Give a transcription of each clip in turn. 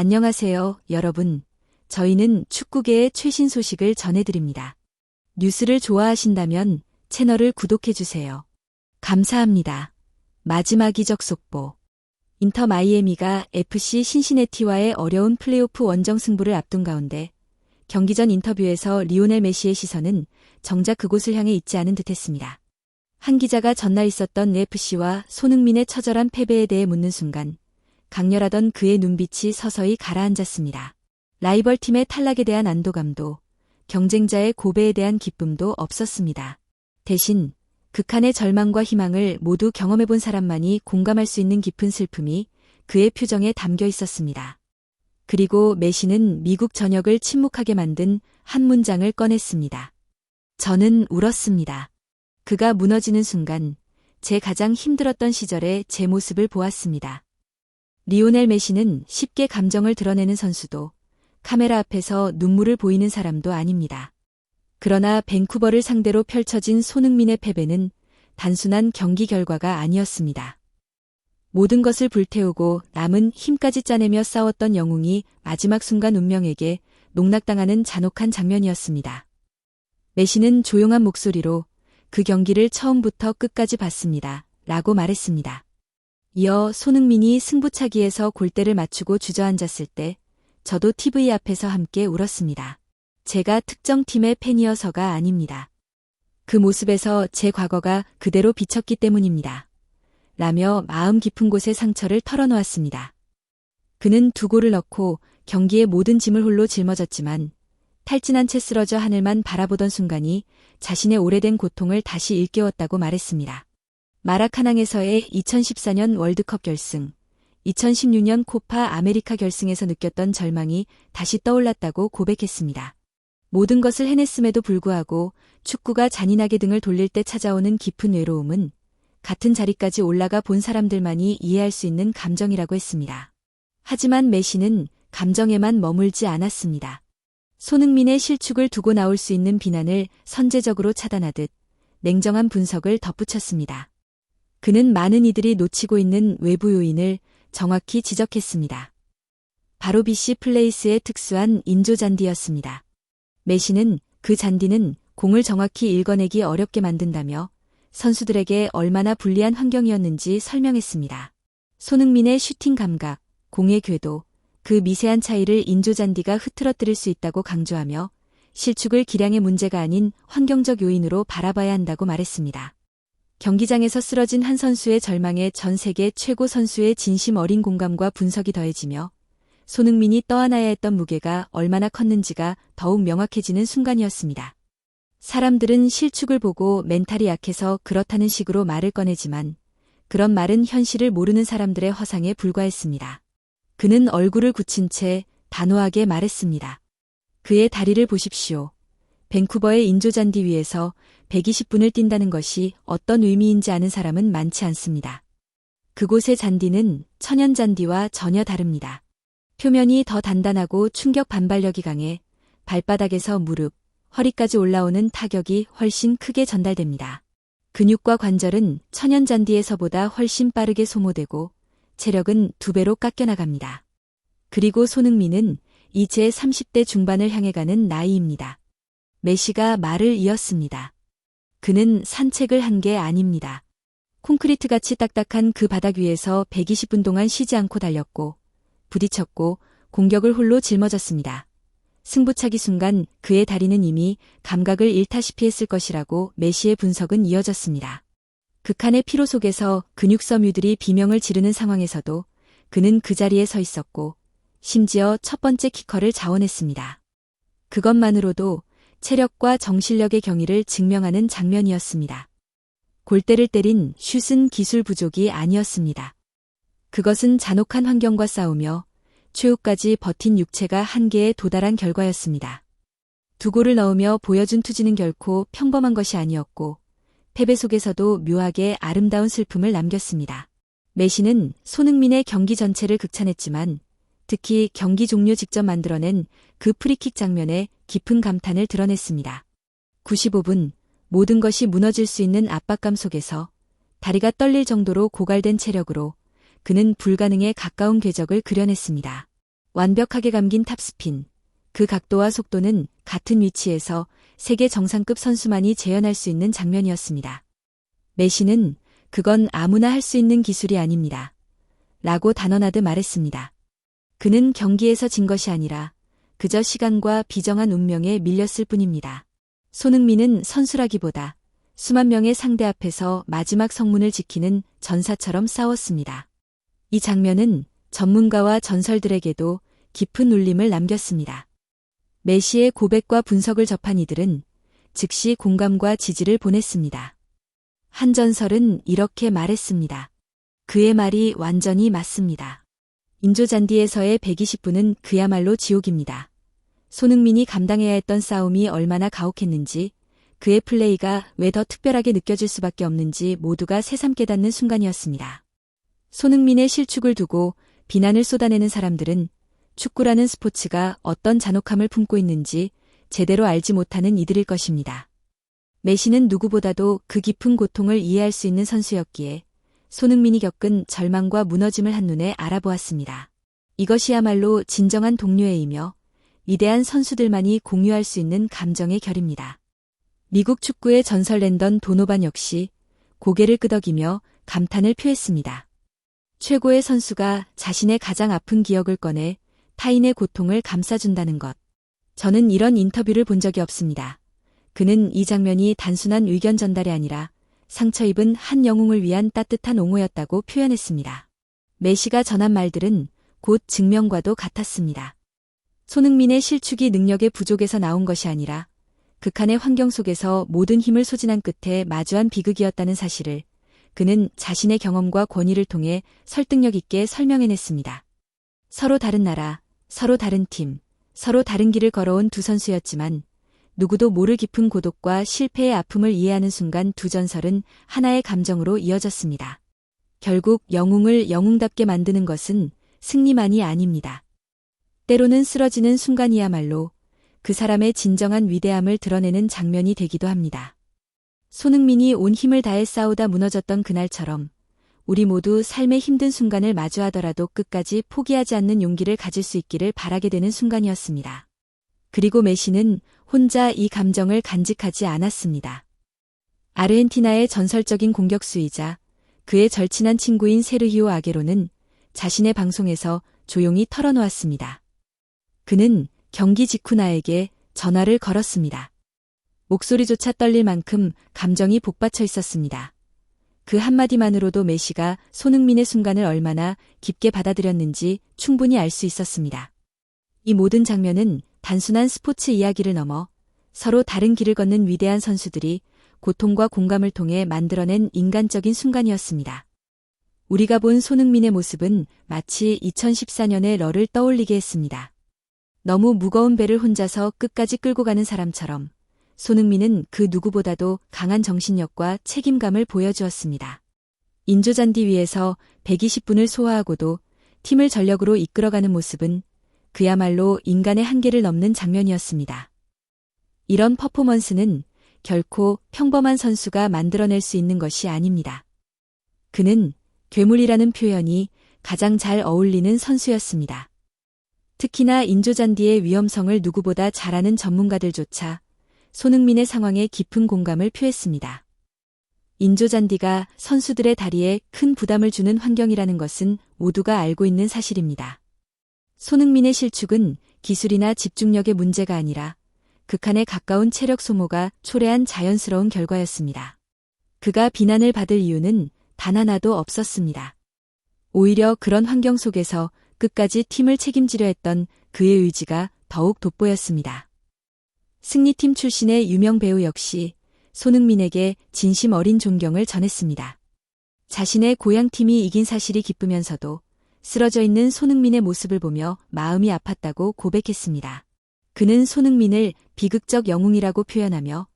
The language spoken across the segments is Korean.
안녕하세요, 여러분. 저희는 축구계의 최신 소식을 전해드립니다. 뉴스를 좋아하신다면 채널을 구독해주세요. 감사합니다. 마지막 이적 속보. 인터 마이애미가 FC 신시내티와의 어려운 플레이오프 원정 승부를 앞둔 가운데 경기 전 인터뷰에서 리오넬 메시의 시선은 정작 그곳을 향해 있지 않은 듯했습니다. 한 기자가 전날 있었던 FC와 손흥민의 처절한 패배에 대해 묻는 순간 강렬하던 그의 눈빛이 서서히 가라앉았습니다. 라이벌 팀의 탈락에 대한 안도감도 경쟁자의 고배에 대한 기쁨도 없었습니다. 대신 극한의 절망과 희망을 모두 경험해본 사람만이 공감할 수 있는 깊은 슬픔이 그의 표정에 담겨 있었습니다. 그리고 메시는 미국 전역을 침묵하게 만든 한 문장을 꺼냈습니다. 저는 울었습니다. 그가 무너지는 순간 제 가장 힘들었던 시절에 제 모습을 보았습니다. 리오넬 메시는 쉽게 감정을 드러내는 선수도 카메라 앞에서 눈물을 보이는 사람도 아닙니다. 그러나 밴쿠버를 상대로 펼쳐진 손흥민의 패배는 단순한 경기 결과가 아니었습니다. 모든 것을 불태우고 남은 힘까지 짜내며 싸웠던 영웅이 마지막 순간 운명에게 농락당하는 잔혹한 장면이었습니다. 메시는 조용한 목소리로 그 경기를 처음부터 끝까지 봤습니다. 라고 말했습니다. 이어 손흥민이 승부차기에서 골대를 맞추고 주저앉았을 때 저도 TV 앞에서 함께 울었습니다. 제가 특정 팀의 팬이어서가 아닙니다. 그 모습에서 제 과거가 그대로 비쳤기 때문입니다. 라며 마음 깊은 곳의 상처를 털어놓았습니다. 그는 두 골을 넣고 경기의 모든 짐을 홀로 짊어졌지만 탈진한 채 쓰러져 하늘만 바라보던 순간이 자신의 오래된 고통을 다시 일깨웠다고 말했습니다. 마라카낭에서의 2014년 월드컵 결승, 2016년 코파 아메리카 결승에서 느꼈던 절망이 다시 떠올랐다고 고백했습니다. 모든 것을 해냈음에도 불구하고 축구가 잔인하게 등을 돌릴 때 찾아오는 깊은 외로움은 같은 자리까지 올라가 본 사람들만이 이해할 수 있는 감정이라고 했습니다. 하지만 메시는 감정에만 머물지 않았습니다. 손흥민의 실축을 두고 나올 수 있는 비난을 선제적으로 차단하듯 냉정한 분석을 덧붙였습니다. 그는 많은 이들이 놓치고 있는 외부 요인을 정확히 지적했습니다. 바로 BC 플레이스의 특수한 인조 잔디였습니다. 메시는 그 잔디는 공을 정확히 읽어내기 어렵게 만든다며 선수들에게 얼마나 불리한 환경이었는지 설명했습니다. 손흥민의 슈팅 감각, 공의 궤도, 그 미세한 차이를 인조 잔디가 흐트러뜨릴 수 있다고 강조하며 실축을 기량의 문제가 아닌 환경적 요인으로 바라봐야 한다고 말했습니다. 경기장에서 쓰러진 한 선수의 절망에 전 세계 최고 선수의 진심 어린 공감과 분석이 더해지며 손흥민이 떠안아야 했던 무게가 얼마나 컸는지가 더욱 명확해지는 순간이었습니다. 사람들은 실축을 보고 멘탈이 약해서 그렇다는 식으로 말을 꺼내지만 그런 말은 현실을 모르는 사람들의 허상에 불과했습니다. 그는 얼굴을 굳힌 채 단호하게 말했습니다. 그의 다리를 보십시오. 밴쿠버의 인조잔디 위에서 120분을 뛴다는 것이 어떤 의미인지 아는 사람은 많지 않습니다. 그곳의 잔디는 천연 잔디와 전혀 다릅니다. 표면이 더 단단하고 충격 반발력이 강해 발바닥에서 무릎, 허리까지 올라오는 타격이 훨씬 크게 전달됩니다. 근육과 관절은 천연 잔디에서보다 훨씬 빠르게 소모되고 체력은 두 배로 깎여나갑니다. 그리고 손흥민은 이제 30대 중반을 향해 가는 나이입니다. 메시가 말을 이었습니다. 그는 산책을 한 게 아닙니다. 콘크리트 같이 딱딱한 그 바닥 위에서 120분 동안 쉬지 않고 달렸고 부딪혔고 공격을 홀로 짊어졌습니다. 승부차기 순간 그의 다리는 이미 감각을 잃다시피 했을 것이라고 메시의 분석은 이어졌습니다. 극한의 피로 속에서 근육 섬유들이 비명을 지르는 상황에서도 그는 그 자리에 서 있었고 심지어 첫 번째 키커를 자원했습니다. 그것만으로도 체력과 정실력의 경위를 증명하는 장면이었습니다. 골대를 때린 슛은 기술 부족이 아니었습니다. 그것은 잔혹한 환경과 싸우며 최후까지 버틴 육체가 한계에 도달한 결과였습니다. 두 골을 넣으며 보여준 투지는 결코 평범한 것이 아니었고 패배 속에서도 묘하게 아름다운 슬픔을 남겼습니다. 메시는 손흥민의 경기 전체를 극찬했지만 특히 경기 종료 직접 만들어낸 그 프리킥 장면에 깊은 감탄을 드러냈습니다. 95분 모든 것이 무너질 수 있는 압박감 속에서 다리가 떨릴 정도로 고갈된 체력으로 그는 불가능에 가까운 궤적을 그려냈습니다. 완벽하게 감긴 탑스핀. 그 각도와 속도는 같은 위치에서 세계 정상급 선수만이 재현할 수 있는 장면이었습니다. 메시는 그건 아무나 할 수 있는 기술이 아닙니다. 라고 단언하듯 말했습니다. 그는 경기에서 진 것이 아니라 그저 시간과 비정한 운명에 밀렸을 뿐입니다. 손흥민은 선수라기보다 수만 명의 상대 앞에서 마지막 성문을 지키는 전사처럼 싸웠습니다. 이 장면은 전문가와 전설들에게도 깊은 울림을 남겼습니다. 메시의 고백과 분석을 접한 이들은 즉시 공감과 지지를 보냈습니다. 한 전설은 이렇게 말했습니다. 그의 말이 완전히 맞습니다. 인조잔디에서의 120분은 그야말로 지옥입니다. 손흥민이 감당해야 했던 싸움이 얼마나 가혹했는지, 그의 플레이가 왜 더 특별하게 느껴질 수밖에 없는지 모두가 새삼 깨닫는 순간이었습니다. 손흥민의 실축을 두고 비난을 쏟아내는 사람들은 축구라는 스포츠가 어떤 잔혹함을 품고 있는지 제대로 알지 못하는 이들일 것입니다. 메시는 누구보다도 그 깊은 고통을 이해할 수 있는 선수였기에 손흥민이 겪은 절망과 무너짐을 한눈에 알아보았습니다. 이것이야말로 진정한 동료애이며 위대한 선수들만이 공유할 수 있는 감정의 결입니다. 미국 축구의 전설 랜던 도노반 역시 고개를 끄덕이며 감탄을 표했습니다. 최고의 선수가 자신의 가장 아픈 기억을 꺼내 타인의 고통을 감싸준다는 것. 저는 이런 인터뷰를 본 적이 없습니다. 그는 이 장면이 단순한 의견 전달이 아니라 상처 입은 한 영웅을 위한 따뜻한 옹호였다고 표현했습니다. 메시가 전한 말들은 곧 증명과도 같았습니다. 손흥민의 실축이 능력의 부족에서 나온 것이 아니라 극한의 환경 속에서 모든 힘을 소진한 끝에 마주한 비극이었다는 사실을 그는 자신의 경험과 권위를 통해 설득력 있게 설명해냈습니다. 서로 다른 나라, 서로 다른 팀, 서로 다른 길을 걸어온 두 선수였지만 누구도 모를 깊은 고독과 실패의 아픔을 이해하는 순간 두 전설은 하나의 감정으로 이어졌습니다. 결국 영웅을 영웅답게 만드는 것은 승리만이 아닙니다. 때로는 쓰러지는 순간이야말로 그 사람의 진정한 위대함을 드러내는 장면이 되기도 합니다. 손흥민이 온 힘을 다해 싸우다 무너졌던 그날처럼 우리 모두 삶의 힘든 순간을 마주하더라도 끝까지 포기하지 않는 용기를 가질 수 있기를 바라게 되는 순간이었습니다. 그리고 메시는 혼자 이 감정을 간직하지 않았습니다. 아르헨티나의 전설적인 공격수이자 그의 절친한 친구인 세르히오 아게로는 자신의 방송에서 조용히 털어놓았습니다. 그는 경기 직후 나에게 전화를 걸었습니다. 목소리조차 떨릴 만큼 감정이 복받쳐 있었습니다. 그 한마디만으로도 메시가 손흥민의 순간을 얼마나 깊게 받아들였는지 충분히 알 수 있었습니다. 이 모든 장면은 단순한 스포츠 이야기를 넘어 서로 다른 길을 걷는 위대한 선수들이 고통과 공감을 통해 만들어낸 인간적인 순간이었습니다. 우리가 본 손흥민의 모습은 마치 2014년의 러를 떠올리게 했습니다. 너무 무거운 배를 혼자서 끝까지 끌고 가는 사람처럼 손흥민은 그 누구보다도 강한 정신력과 책임감을 보여주었습니다. 인조잔디 위에서 120분을 소화하고도 팀을 전력으로 이끌어가는 모습은 그야말로 인간의 한계를 넘는 장면이었습니다. 이런 퍼포먼스는 결코 평범한 선수가 만들어낼 수 있는 것이 아닙니다. 그는 괴물이라는 표현이 가장 잘 어울리는 선수였습니다. 특히나 인조잔디의 위험성을 누구보다 잘 아는 전문가들조차 손흥민의 상황에 깊은 공감을 표했습니다. 인조잔디가 선수들의 다리에 큰 부담을 주는 환경이라는 것은 모두가 알고 있는 사실입니다. 손흥민의 실축은 기술이나 집중력의 문제가 아니라 극한에 가까운 체력 소모가 초래한 자연스러운 결과였습니다. 그가 비난을 받을 이유는 단 하나도 없었습니다. 오히려 그런 환경 속에서 끝까지 팀을 책임지려 했던 그의 의지가 더욱 돋보였습니다. 승리팀 출신의 유명 배우 역시 손흥민에게 진심 어린 존경을 전했습니다. 자신의 고향팀이 이긴 사실이 기쁘면서도 쓰러져 있는 손흥민의 모습을 보며 마음이 아팠다고 고백했습니다. 그는 손흥민을 비극적 영웅이라고 표현하며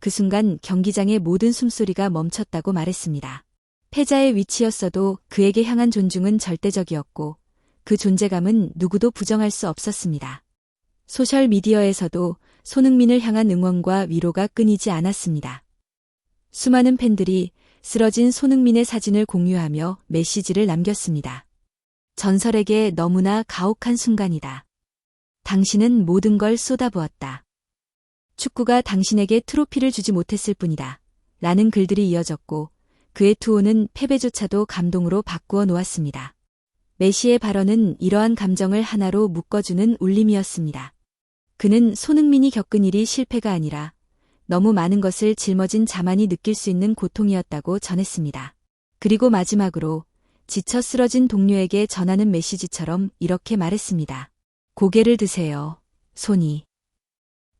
그 순간 경기장의 모든 숨소리가 멈췄다고 말했습니다. 패자의 위치였어도 그에게 향한 존중은 절대적이었고 그 존재감은 누구도 부정할 수 없었습니다. 소셜미디어에서도 손흥민을 향한 응원과 위로가 끊이지 않았습니다. 수많은 팬들이 쓰러진 손흥민의 사진을 공유하며 메시지를 남겼습니다. 전설에게 너무나 가혹한 순간이다. 당신은 모든 걸 쏟아부었다. 축구가 당신에게 트로피를 주지 못했을 뿐이다. 라는 글들이 이어졌고 그의 투호는 패배조차도 감동으로 바꾸어 놓았습니다. 메시의 발언은 이러한 감정을 하나로 묶어주는 울림이었습니다. 그는 손흥민이 겪은 일이 실패가 아니라 너무 많은 것을 짊어진 자만이 느낄 수 있는 고통이었다고 전했습니다. 그리고 마지막으로 지쳐 쓰러진 동료에게 전하는 메시지처럼 이렇게 말했습니다. 고개를 드세요. 손이.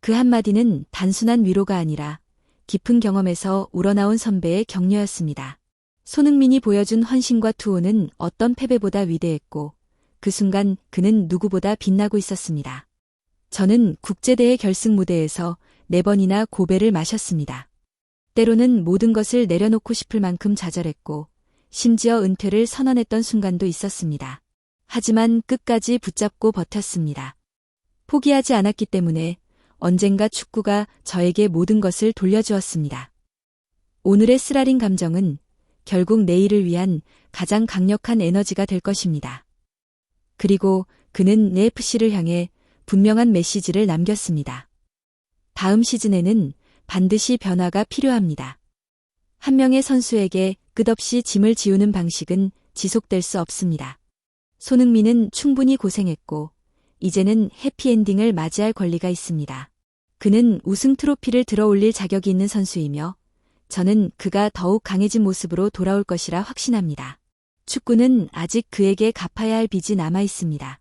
그 한마디는 단순한 위로가 아니라 깊은 경험에서 우러나온 선배의 격려였습니다. 손흥민이 보여준 헌신과 투호는 어떤 패배보다 위대했고 그 순간 그는 누구보다 빛나고 있었습니다. 저는 국제대회 결승 무대에서 네 번이나 고배를 마셨습니다. 때로는 모든 것을 내려놓고 싶을 만큼 좌절했고 심지어 은퇴를 선언했던 순간도 있었습니다. 하지만 끝까지 붙잡고 버텼습니다. 포기하지 않았기 때문에 언젠가 축구가 저에게 모든 것을 돌려주었습니다. 오늘의 쓰라린 감정은 결국 내일을 위한 가장 강력한 에너지가 될 것입니다. 그리고 그는 AFC를 향해 분명한 메시지를 남겼습니다. 다음 시즌에는 반드시 변화가 필요합니다. 한 명의 선수에게 끝없이 짐을 지우는 방식은 지속될 수 없습니다. 손흥민은 충분히 고생했고, 이제는 해피엔딩을 맞이할 권리가 있습니다. 그는 우승 트로피를 들어 올릴 자격이 있는 선수이며, 저는 그가 더욱 강해진 모습으로 돌아올 것이라 확신합니다. 축구는 아직 그에게 갚아야 할 빚이 남아 있습니다.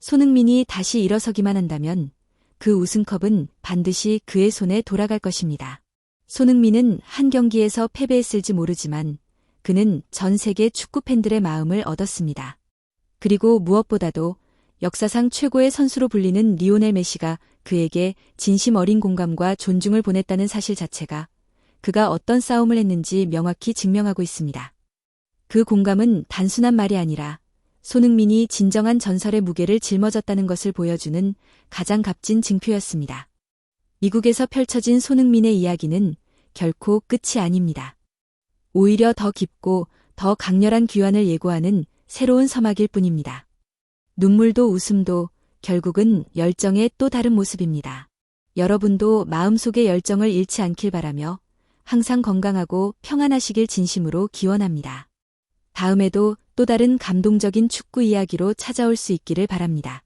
손흥민이 다시 일어서기만 한다면 그 우승컵은 반드시 그의 손에 돌아갈 것입니다. 손흥민은 한 경기에서 패배했을지 모르지만 그는 전 세계 축구 팬들의 마음을 얻었습니다. 그리고 무엇보다도 역사상 최고의 선수로 불리는 리오넬 메시가 그에게 진심 어린 공감과 존중을 보냈다는 사실 자체가 그가 어떤 싸움을 했는지 명확히 증명하고 있습니다. 그 공감은 단순한 말이 아니라 손흥민이 진정한 전설의 무게를 짊어졌다는 것을 보여주는 가장 값진 증표였습니다. 미국에서 펼쳐진 손흥민의 이야기는 결코 끝이 아닙니다. 오히려 더 깊고 더 강렬한 귀환을 예고하는 새로운 서막일 뿐입니다. 눈물도 웃음도 결국은 열정의 또 다른 모습입니다. 여러분도 마음속의 열정을 잃지 않길 바라며 항상 건강하고 평안하시길 진심으로 기원합니다. 다음에도 또 다른 감동적인 축구 이야기로 찾아올 수 있기를 바랍니다.